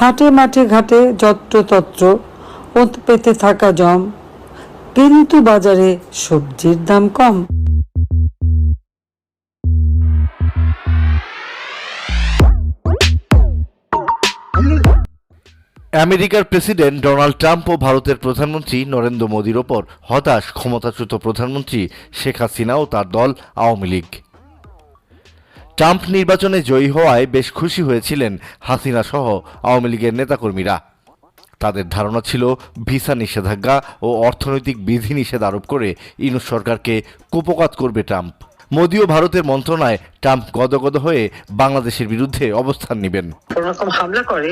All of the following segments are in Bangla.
হাটে মাঠে ঘাটে যত্রতত্র ওত পেতে থাকা জম, কিন্তু বাজারে সবজির দাম কম। আমেরিকার প্রেসিডেন্ট ডোনাল্ড ট্রাম্প ও ভারতের প্রধানমন্ত্রী নরেন্দ্র মোদীর ওপর হতাশ, ক্ষমতাচ্যুত প্রধানমন্ত্রী শেখ হাসিনা ও তার দল আওয়ামী লীগ। ট্রাম্প নির্বাচনে জয়ী হওয়ায় বেশ খুশি হয়েছিলেন হাসিনা সহ আওয়ামী লীগের নেতাকর্মীরা। তাদের ধারণা ছিল ভিসা নিষেধাজ্ঞা ও অর্থনৈতিক বিধিনিষেধ আরোপ করে ইনুস সরকারকে কুপকাত করবে ট্রাম্প। মোদী ও ভারতের মন্ত্রণায় ট্রাম্প গদগদ হয়ে বাংলাদেশের বিরুদ্ধে অবস্থান নেবেন। রকম হামলা করে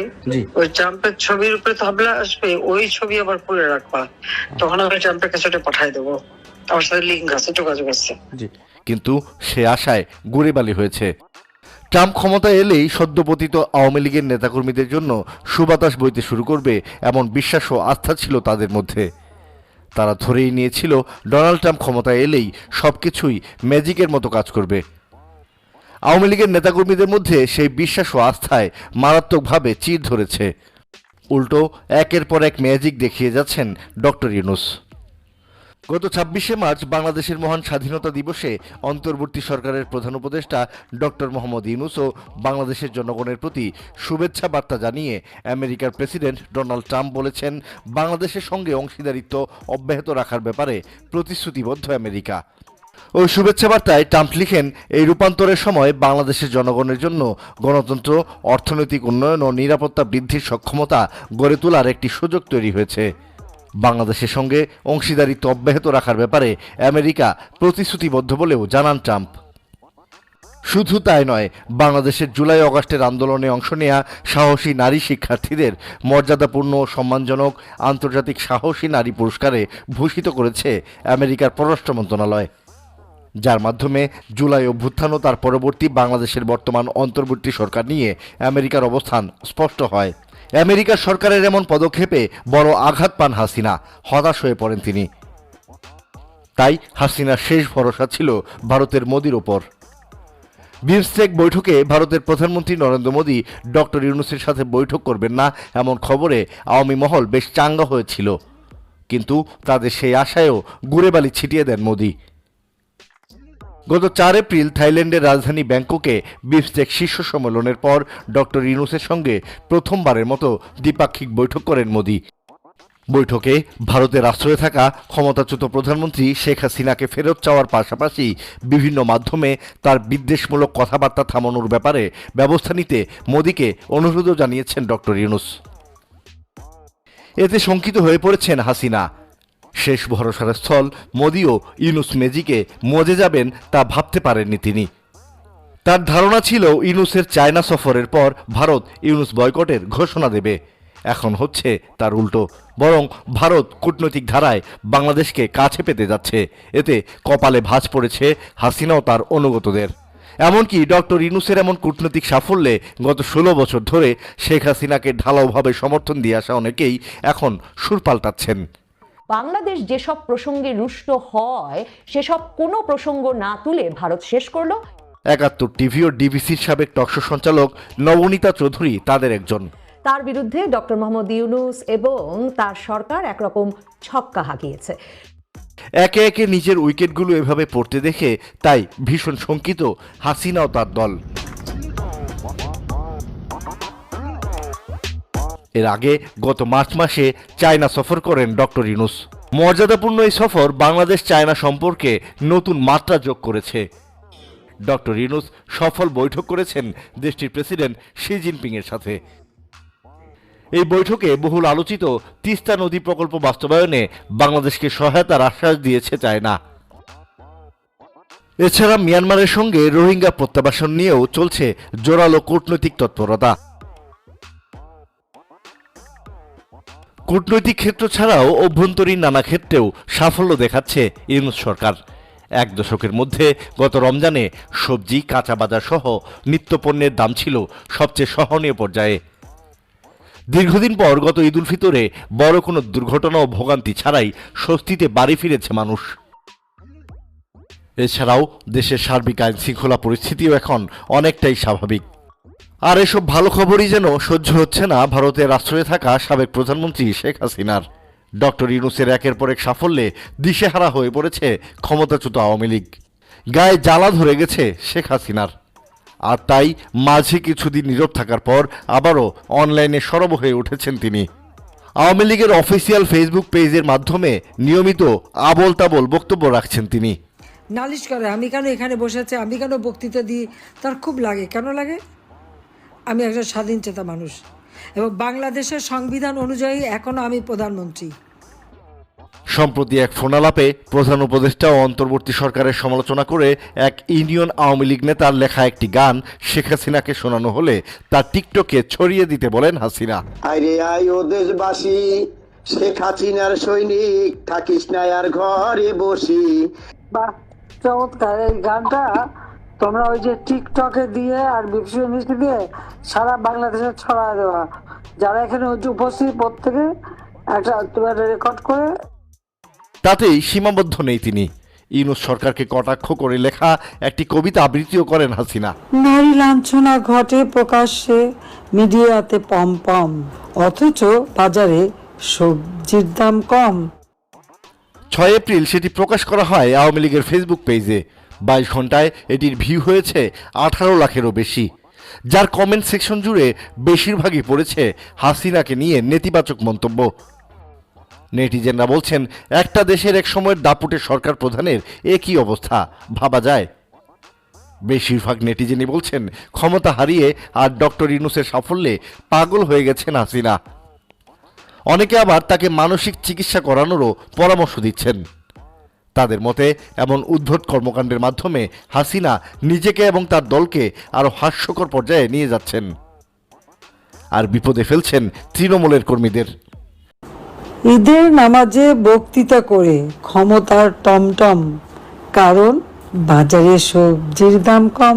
ওই ট্রাম্পের ছবির উপরে তো হামলা আসবে ওই ছবি আবার খুলে রাখবা। তখন আমি ট্রাম্পের কাছে ওটা পাঠাই দেবো। আমার সাথে লিঙ্ক আছে যোগাযোগ আছে। কিন্তু সে আশায় গুড়েবালি হয়েছে। ট্রাম্প ক্ষমতায় এলেই সদ্যপতিত আওয়ামী লীগের নেতাকর্মীদের জন্য সুবাতাস বইতে শুরু করবে এমন বিশ্বাস ও আস্থা ছিল তাদের মধ্যে। তারা ধরেই নিয়েছিল, ডোনাল্ড ট্রাম্প ক্ষমতায় এলেই সব কিছুই ম্যাজিকের মতো কাজ করবে। আওয়ামী লীগের নেতাকর্মীদের মধ্যে সেই বিশ্বাস ও আস্থায় মারাত্মকভাবে চির ধরেছে। উল্টো, একের পর এক ম্যাজিক দেখিয়ে যাচ্ছেন ডক্টর ইউনুস। গত ছাব্বিশে মার্চ বাংলাদেশের মহান স্বাধীনতা দিবসে অন্তর্বর্তী সরকারের প্রধান উপদেষ্টা ডক্টর মোহাম্মদ ইউনুস ও বাংলাদেশের জনগণের প্রতি শুভেচ্ছা বার্তা জানিয়ে আমেরিকার প্রেসিডেন্ট ডোনাল্ড ট্রাম্প বলেছেন, বাংলাদেশের সঙ্গে অংশীদারিত্ব অব্যাহত রাখার ব্যাপারে প্রতিশ্রুতিবদ্ধ আমেরিকা। ওই শুভেচ্ছা বার্তায় ট্রাম্প লিখেন, এই রূপান্তরের সময় বাংলাদেশের জনগণের জন্য গণতন্ত্র, অর্থনৈতিক উন্নয়ন ও নিরাপত্তা বৃদ্ধির সক্ষমতা গড়ে তোলার একটি সুযোগ তৈরি হয়েছে। বাংলাদেশের সঙ্গে অংশীদারিত্ব অব্যাহত রাখার ব্যাপারে আমেরিকা প্রতিশ্রুতিবদ্ধ বলেও জানান ট্রাম্প। শুধু তাই নয়, বাংলাদেশের জুলাই অগাস্টের আন্দোলনে অংশ নেয়া সাহসী নারী শিক্ষার্থীদের মর্যাদাপূর্ণ সম্মানজনক আন্তর্জাতিক সাহসী নারী পুরস্কারে ভূষিত করেছে আমেরিকার পররাষ্ট্র মন্ত্রণালয়। যার মাধ্যমে জুলাই অভ্যুত্থান ও তার পরবর্তী বাংলাদেশের বর্তমান অন্তর্বর্তী সরকার নিয়ে আমেরিকার অবস্থান স্পষ্ট হয়। আমেরিকার সরকারের এমন পদক্ষেপে বড় আঘাত পান হাসিনা। হতাশ হয়ে পড়েন তিনি। তাই হাসিনার শেষ ভরসা ছিল ভারতের মোদির ওপর। বিমস্টেক বৈঠকে ভারতের প্রধানমন্ত্রী নরেন্দ্র মোদী ডক্টর ইউনুসের সাথে বৈঠক করবেন না এমন খবরে আওয়ামী মহল বেশ চাঙ্গা হয়েছিল। কিন্তু তাদের সেই আশায়ও গুড়েবালি ছিটিয়ে দেন মোদী। গত চার এপ্রিল থাইল্যান্ডের রাজধানী ব্যাংককে বিমস্টেক শীর্ষ সম্মেলনের পর ডক্টর ইউনুসের সঙ্গে প্রথমবারের মতো দ্বিপাক্ষিক বৈঠক করেন মোদী। বৈঠকে ভারতের আশ্রয়ে থাকা ক্ষমতাচ্যুত প্রধানমন্ত্রী শেখ হাসিনাকে ফেরত চাওয়ার পাশাপাশি বিভিন্ন মাধ্যমে তার বিদ্বেষমূলক কথাবার্তা থামানোর ব্যাপারে ব্যবস্থা নিতে মোদীকে অনুরোধও জানিয়েছেন ডক্টর ইউনুস। এতে শঙ্কিত হয়ে পড়েছেন হাসিনা। শেষ ভরসার স্থল মোদিও ইউনুস মেজিকে মজে যাবেন তা ভাবতে পারেননি তিনি। তার ধারণা ছিল ইউনুসের চায়না সফরের পর ভারত ইউনুস বয়কটের ঘোষণা দেবে। এখন হচ্ছে তার উল্টো। বরং ভারত কূটনৈতিক ধারায় বাংলাদেশকে কাছে পেতে যাচ্ছে। এতে কপালে ভাঁজ পড়েছে হাসিনাও তার অনুগতদের। এমনকি ডক্টর ইনুসের এমন কূটনৈতিক সাফল্যে গত ষোলো বছর ধরে শেখ হাসিনাকে ঢালাওভাবে সমর্থন দিয়ে আসা অনেকেই এখন সুর পাল্টাচ্ছেন। বাংলাদেশ যেসব প্রসঙ্গে রুষ্ট হয় সেসব কোনো প্রসঙ্গ না তুলে ভারত শেষ করল। একাত্তর টিভি ও ডিবিসির সাবেক টকশো সঞ্চালক নবনীতা চৌধুরী তাদের একজন। তার বিরুদ্ধে ডক্টর মোহাম্মদ ইউনুস এবং তার সরকার একরকম ছক্কা হাঁকিয়েছে। একে একে নিজের উইকেটগুলো এভাবে পড়তে দেখে তাই ভীষণ শঙ্কিত হাসিনা ও তার দল। এর আগে গত মার্চ মাসে চায়না সফর করেন ডক্টর ইউনুস মর্যাদাপূর্ণ এই সফর বাংলাদেশ চায়না সম্পর্কে নতুন মাত্রা যোগ করেছে। ডক্টর ইউনুস সফল বৈঠক করেছেন দেশটির প্রেসিডেন্ট শি জিনপিং এর সাথে। এই বৈঠকে বহুল আলোচিত তিস্তা নদী প্রকল্প বাস্তবায়নে বাংলাদেশকে সহায়তার আশ্বাস দিয়েছে চায়না। এছাড়া মিয়ানমারের সঙ্গে রোহিঙ্গা প্রত্যাবাসন নিয়েও চলছে জোরালো কূটনৈতিক তৎপরতা। কূটনৈতিক ক্ষেত্র ছাড়াও অভ্যন্তরীণ নানা ক্ষেত্রেও সাফল্য দেখাচ্ছে ইউনুস সরকার। এক দশকের মধ্যে গত রমজানে সবজি, কাঁচা বাজার সহ নিত্যপণ্যের দাম ছিল সবচেয়ে সহনীয় পর্যায়ে। দীর্ঘদিন পর গত ঈদ উল ফিতরে বড় কোনো দুর্ঘটনা ও ভোগান্তি ছাড়াই স্বস্তিতে বাড়ি ফিরেছে মানুষ। এছাড়াও দেশের সার্বিক আইন শৃঙ্খলা পরিস্থিতিও এখন অনেকটাই স্বাভাবিক। আর এসব ভালো খবরই যেন সহ্য হচ্ছে না ভারতের আশ্রয়ে থাকা সাবেক প্রধানমন্ত্রী শেখ হাসিনার। ডক্টর ইউনুসের একের পর এক সাফল্যে দিশেহারা হয়ে পড়েছে ক্ষমতাচ্যুত আওয়ামী লীগ। গায়ে জ্বালা ধরে গেছে শেখ হাসিনার। আর তাই মাঝে কিছুদিন নীরব থাকার পর আবারও অনলাইনে সরব হয়ে উঠেছেন তিনি। আওয়ামী লীগের অফিসিয়াল ফেসবুক পেজের মাধ্যমে নিয়মিত আবল তাবল বক্তব্য রাখছেন তিনি। নালিশ করে, আমি কেন এখানে বসে আছি? আমি কেন বক্তৃতা দিই? তার খুব লাগে। কেন লাগে? আমি একজন স্বাধীন চেতা মানুষ। এবং বাংলাদেশের সংবিধান অনুযায়ী এখনও আমি প্রধানমন্ত্রী। সম্প্রতি এক ফোনালাপে প্রধান উপদেষ্টা ও অন্তর্বর্তী সরকারের সমালোচনা করে এক ইউনিয়ন আওয়ামী লীগ নেতার লেখা একটি গান শেখ হাসিনাকে শোনানো হলে তার টিকটকে ছড়িয়ে দিতে বলেন হাসিনা। আরে আয় ও দেশবাসী শেখ হাসিনার সৈনিক থাকিস না আর ঘরে বসি। বাহ চমৎকার। এই গানটা তোমরা ওই যে টিকটকে দিয়ে আর বিপসি মিষ্টি দিয়ে সারা বাংলাদেশে ছড়া দেওয়া। যারা এখানে উপস্থিত প্রত্যেকে একটা তোমার রেকর্ড করে। তাতেই সীমাবদ্ধ নেই তিনি। ইউনুস সরকারকে কটাক্ষ করে লেখা একটি কবিতা আবৃত্তিও করেন হাসিনা। নারী লাঞ্ছনা ঘটে প্রকাশ্যে মিডিয়াতে পম পম অথচ বাজারে সবজির দাম কম। ছয় এপ্রিল সেটি প্রকাশ করা হয় আওয়ামী লীগের ফেসবুক পেজে বাইশ ঘন্টায় এটির ভিউ হয়েছে আঠারো লাখেরও বেশি। যার কমেন্ট সেকশন জুড়ে বেশিরভাগই পড়েছে হাসিনাকে নিয়ে নেতিবাচক মন্তব্য। নেটিজেনরা বলছেন, একটা দেশের এক সময়ের দাপুটে সরকার প্রধানের একই অবস্থা, ভাবা যায়। বেশিরভাগ নেটিজেনই বলছেন, ক্ষমতা হারিয়ে আর ডক্টর ইনুসের সাফল্যে পাগল হয়ে গেছেন হাসিনা। অনেকে আবার তাকে মানসিক চিকিৎসা করানোরও পরামর্শ দিচ্ছেন। তাদের মতে, এমন উদ্ধত কর্মকাণ্ডের মাধ্যমে হাসিনা নিজেকে এবং তার দলকে আরও হাস্যকর পর্যায়ে নিয়ে যাচ্ছেন। আর বিপদে ফেলছেন তৃণমূলের কর্মীদের। ঈদের নামাজে বক্তৃতা করে ক্ষমতার টমটম, কারণ বাজারে সবজির দাম কম।